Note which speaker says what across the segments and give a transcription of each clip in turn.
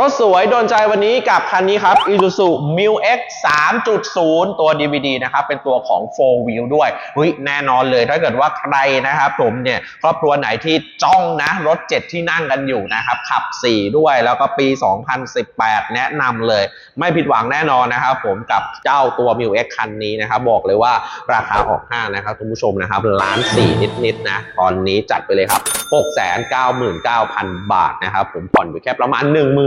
Speaker 1: รถสวยโดนใจวันนี้กับคันนี้ครับ Isuzu Mu X 3.0 ตัว DVD นะครับ เป็นตัวของ 4 Wheel ด้วยเฮ้ยแน่นอนเลยถ้าเกิดว่าใครนะครับผมเนี่ยครอบครัวไหนที่จ้องนะ รถ 7 ที่นั่งกันอยู่นะครับ ขับ 4 ด้วยแล้วก็ปี 2018 แนะนำเลย ไม่ผิดหวังแน่นอนนะครับผมกับเจ้าตัว Mu X คันนี้นะครับบอกเลยว่าราคาออกห้างนะครับคุณผู้ชมนะครับล้านสี่นิดๆนะ ตอนนี้จัดไปเลยครับ 699,000 บาทนะครับผมผ่อนอยู่แค่ประมาณ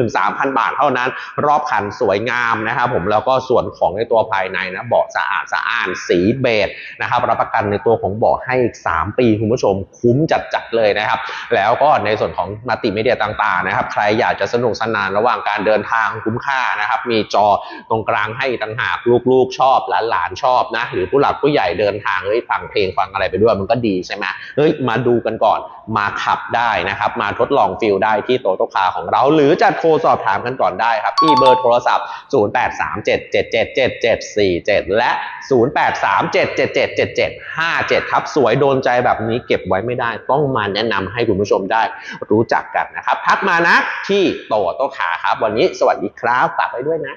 Speaker 1: 13,000 บาทเท่านั้น รอบคันสวยงามนะครับผมแล้วก็ส่วนของในตัวภายในนะเบาะสะอาดสะอ้านสีเบจนะครับรับประกันในตัวของเบาะให้อีก 3 ปีคุณผู้ชมคุ้มจัดๆเลยนะครับ แล้วก็ในส่วนของมัลติมีเดียต่างๆนะครับ ใครอยากจะสนุกสนานระหว่างการเดินทางคุ้มค่านะครับ มีจอตรงกลางให้ต่างหากลูกๆชอบหลานๆชอบนะหรือผู้หลักผู้ใหญ่เดินทางเฮ้ยฟังเพลงฟังอะไรไปด้วยมันก็ดีใช่ไหมเฮ้ยมาดูกันก่อนมาขับได้นะครับ มาทดลองฟิลได้ที่โตโตคาของเรา หรือจะโทรสอบถามกันก่อนได้ครับที่เบอร์โทรศัพท์ 0837777747 และ 0837777757 ครับ สวยโดนใจแบบนี้เก็บไว้ไม่ได้ ต้องมาแนะนำให้คุณผู้ชมได้รู้จักกันนะครับ ทักมานะที่โตโตคาครับ วันนี้สวัสดีครับฝากไว้ด้วยนะ